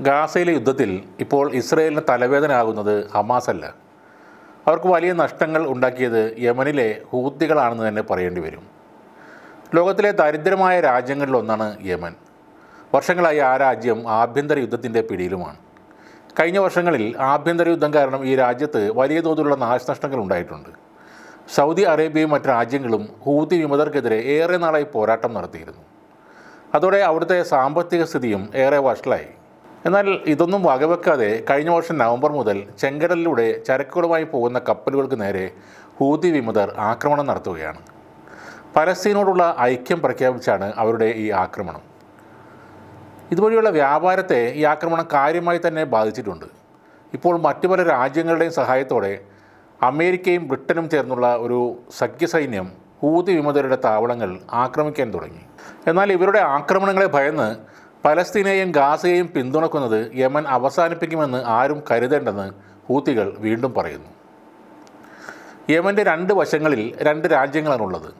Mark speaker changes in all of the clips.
Speaker 1: ഗാസയിലെ യുദ്ധത്തിൽ ഇപ്പോൾ ഇസ്രയേലിന് തലവേദനയാകുന്നത് ഹമാസ് അല്ല അവർക്ക് വലിയ നഷ്ടങ്ങൾ ഉണ്ടാക്കിയത് യമനിലെ ഹൂത്തികളാണെന്ന് തന്നെ പറയേണ്ടി വരും. ലോകത്തിലെ ദരിദ്രമായ രാജ്യങ്ങളിലൊന്നാണ് യമൻ. വർഷങ്ങളായി ആ രാജ്യം ആഭ്യന്തര യുദ്ധത്തിന്റെ പിടിയിലുമാണ്. കഴിഞ്ഞ വർഷങ്ങളിൽ ആഭ്യന്തര യുദ്ധം കാരണം ഈ രാജ്യത്ത് വലിയ തോതിലുള്ള നാശനഷ്ടങ്ങൾ ഉണ്ടായിട്ടുണ്ട്. സൗദി അറേബ്യയും മറ്റ് രാജ്യങ്ങളും ഹൂത്തി വിമതർക്കെതിരെ ഏറെ നാളായി പോരാട്ടം നടത്തിയിരുന്നു. അതോടെ അവിടുത്തെ സാമ്പത്തിക സ്ഥിതിയും ഏറെ വഷളായി. എന്നാൽ ഇതൊന്നും വകവെക്കാതെ കഴിഞ്ഞ വർഷം നവംബർ മുതൽ ചെങ്കടലിലൂടെ ചരക്കുകളുമായി പോകുന്ന കപ്പലുകൾക്ക് നേരെ ഹൂതി വിമതർ ആക്രമണം നടത്തുകയാണ്. പലസ്തീനോടുള്ള ഐക്യം പ്രഖ്യാപിച്ചാണ് അവരുടെ ഈ ആക്രമണം. ഇതുവഴിയുള്ള വ്യാപാരത്തെ ഈ ആക്രമണം കാര്യമായി തന്നെ ബാധിച്ചിട്ടുണ്ട്. ഇപ്പോൾ മറ്റു പല രാജ്യങ്ങളുടെയും സഹായത്തോടെ അമേരിക്കയും ബ്രിട്ടനും ചേർന്നുള്ള ഒരു സഖ്യസൈന്യം ഹൂതി വിമതരുടെ താവളങ്ങൾ ആക്രമിക്കാൻ തുടങ്ങി. എന്നാൽ ഇവരുടെ ആക്രമണങ്ങളെ ഭയന്ന് പലസ്തീനെയും ഗാസയെയും പിന്തുണക്കുന്നത് യമൻ അവസാനിപ്പിക്കുമെന്ന് ആരും കരുതേണ്ടെന്ന് ഹൂത്തികൾ വീണ്ടും പറയുന്നു. യമന്റെ രണ്ട് വശങ്ങളിൽ രണ്ട് രാജ്യങ്ങളാണുള്ളത്.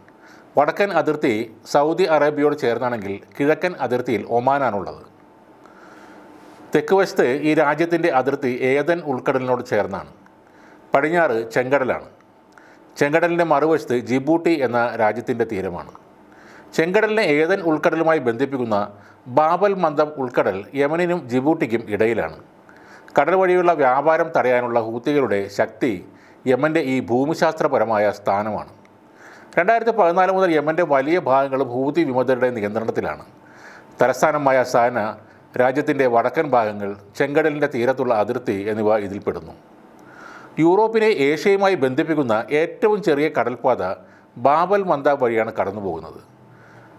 Speaker 1: വടക്കൻ അതിർത്തി സൗദി അറേബ്യയോട് ചേർന്നാണെങ്കിൽ കിഴക്കൻ അതിർത്തിയിൽ ഒമാനാണുള്ളത്. തെക്ക് വശത്ത് ഈ രാജ്യത്തിന്റെ അതിർത്തി ഏതൻ ഉൾക്കടലിനോട് ചേർന്നാണ്. പടിഞ്ഞാറ് ചെങ്കടലാണ്. ചെങ്കടലിന്റെ മറുവശത്ത് ജിബൂട്ടി എന്ന രാജ്യത്തിന്റെ തീരമാണ്. ചെങ്കടലിനെ ഏതൻ ഉൾക്കടലുമായി ബന്ധിപ്പിക്കുന്ന ബാബൽ മന്ദം ഉൾക്കടൽ യമനിനും ജിബൂട്ടിക്കും ഇടയിലാണ്. കടൽ വഴിയുള്ള വ്യാപാരം തടയാനുള്ള ഹൂത്തികളുടെ ശക്തി യമന്റെ ഈ ഭൂമിശാസ്ത്രപരമായ സ്ഥാനമാണ്. രണ്ടായിരത്തി പതിനാല് മുതൽ യമന്റെ വലിയ ഭാഗങ്ങളും ഹൂതി വിമതരുടെ നിയന്ത്രണത്തിലാണ്. തലസ്ഥാനമായ സാന രാജ്യത്തിന്റെ വടക്കൻ ഭാഗങ്ങൾ ചെങ്കടലിന്റെ തീരത്തുള്ള അതിർത്തി എന്നിവ ഇതിൽപ്പെടുന്നു യൂറോപ്പിനെ ഏഷ്യയുമായി ബന്ധിപ്പിക്കുന്ന ഏറ്റവും ചെറിയ കടൽപാത ബാബൽ മന്ദ വഴിയാണ് കടന്നു പോകുന്നത്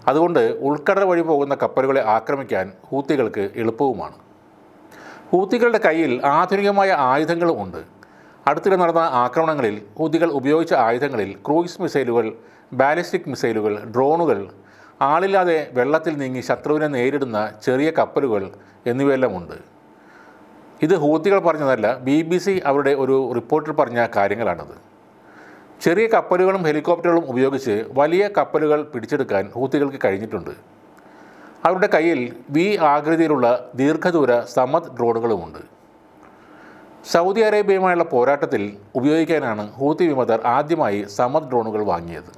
Speaker 1: അതുകൊണ്ട് ഉൾക്കടൽ വഴി പോകുന്ന കപ്പലുകളെ ആക്രമിക്കാൻ ഹൂത്തികൾക്ക് എളുപ്പവുമാണ്. ഹൂത്തികളുടെ കയ്യിൽ ആധുനികമായ ആയുധങ്ങളും ഉണ്ട്. അടുത്തിടെ നടന്ന ആക്രമണങ്ങളിൽ ഹൂത്തികൾ ഉപയോഗിച്ച ആയുധങ്ങളിൽ ക്രൂയിസ് മിസൈലുകൾ ബാലിസ്റ്റിക് മിസൈലുകൾ ഡ്രോണുകൾ ആളില്ലാതെ വെള്ളത്തിൽ നീങ്ങി ശത്രുവിനെ നേരിടുന്ന ചെറിയ കപ്പലുകൾ എന്നിവയെല്ലാം ഉണ്ട്. ഇത് ഹൂത്തികൾ പറഞ്ഞതല്ല ബി ബി സി അവരുടെ ഒരു റിപ്പോർട്ടിൽ പറഞ്ഞ കാര്യങ്ങളാണത്. ചെറിയ കപ്പലുകളും ഹെലികോപ്റ്ററുകളും ഉപയോഗിച്ച് വലിയ കപ്പലുകൾ പിടിച്ചെടുക്കാൻ ഹൂത്തികൾക്ക് കഴിഞ്ഞിട്ടുണ്ട്. അവരുടെ കയ്യിൽ വി ആകൃതിയിലുള്ള ദീർഘദൂര സമത് ഡ്രോണുകളുമുണ്ട്. സൗദി അറേബ്യയുമായുള്ള പോരാട്ടത്തിൽ ഉപയോഗിക്കാനാണ് ഹൂത്തി വിമതർ ആദ്യമായി സമത് ഡ്രോണുകൾ വാങ്ങിയത്.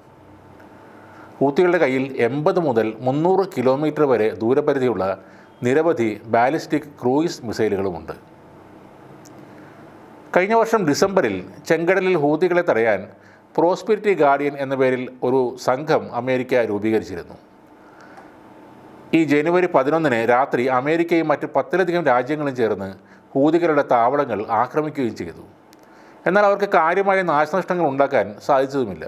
Speaker 1: ഹൂത്തികളുടെ കയ്യിൽ എൺപത് മുതൽ മുന്നൂറ് കിലോമീറ്റർ വരെ ദൂരപരിധിയുള്ള നിരവധി ബാലിസ്റ്റിക് ക്രൂയിസ് മിസൈലുകളുമുണ്ട്. കഴിഞ്ഞ വർഷം ഡിസംബറിൽ ചെങ്കടലിൽ ഹൂതികളെ തടയാൻ പ്രോസ്പിരിറ്റി ഗാർഡിയൻ എന്ന പേരിൽ ഒരു സംഘം അമേരിക്ക രൂപീകരിച്ചിരുന്നു. ഈ ജനുവരി പതിനൊന്നിന് രാത്രി അമേരിക്കയും മറ്റ് പത്തിലധികം രാജ്യങ്ങളും ചേർന്ന് ഹൂതികളുടെ താവളങ്ങൾ ആക്രമിക്കുകയും ചെയ്തു. എന്നാൽ അവർക്ക് കാര്യമായ നാശനഷ്ടങ്ങൾ ഉണ്ടാക്കാൻ സാധിച്ചതുമില്ല.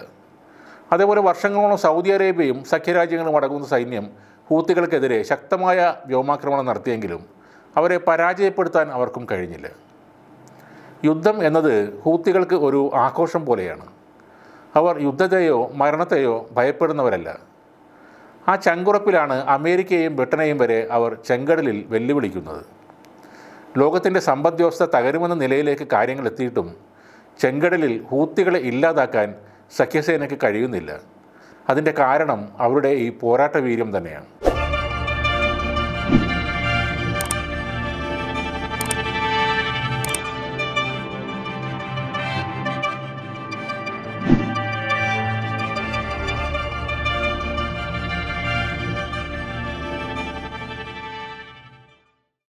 Speaker 1: അതേപോലെ വർഷങ്ങളോളം സൗദി അറേബ്യയും സഖ്യരാജ്യങ്ങളും അടങ്ങുന്ന സൈന്യം ഹൂത്തികൾക്കെതിരെ ശക്തമായ വ്യോമാക്രമണം നടത്തിയെങ്കിലും അവരെ പരാജയപ്പെടുത്താൻ അവർക്കും കഴിഞ്ഞില്ല. യുദ്ധം എന്നത് ഹൂത്തികൾക്ക് ഒരു ആഘോഷം പോലെയാണ്. അവർ യുദ്ധത്തെയോ മരണത്തെയോ ഭയപ്പെടുന്നവരല്ല. ആ ചങ്കുറപ്പിലാണ് അമേരിക്കയും ബ്രിട്ടനെയും വരെ അവർ ചെങ്കടലിൽ വെല്ലുവിളിക്കുന്നത്. ലോകത്തിന്റെ സമ്പദ്വ്യവസ്ഥ തകരുമെന്ന നിലയിലേക്ക് കാര്യങ്ങൾ എത്തിയിട്ടും ചെങ്കടലിൽ ഹൂത്തികളെ ഇല്ലാതാക്കാൻ സഖ്യസേനയ്ക്ക് കഴിയുന്നില്ല. അതിന്റെ കാരണം അവരുടെ ഈ പോരാട്ട വീര്യം തന്നെയാണ്.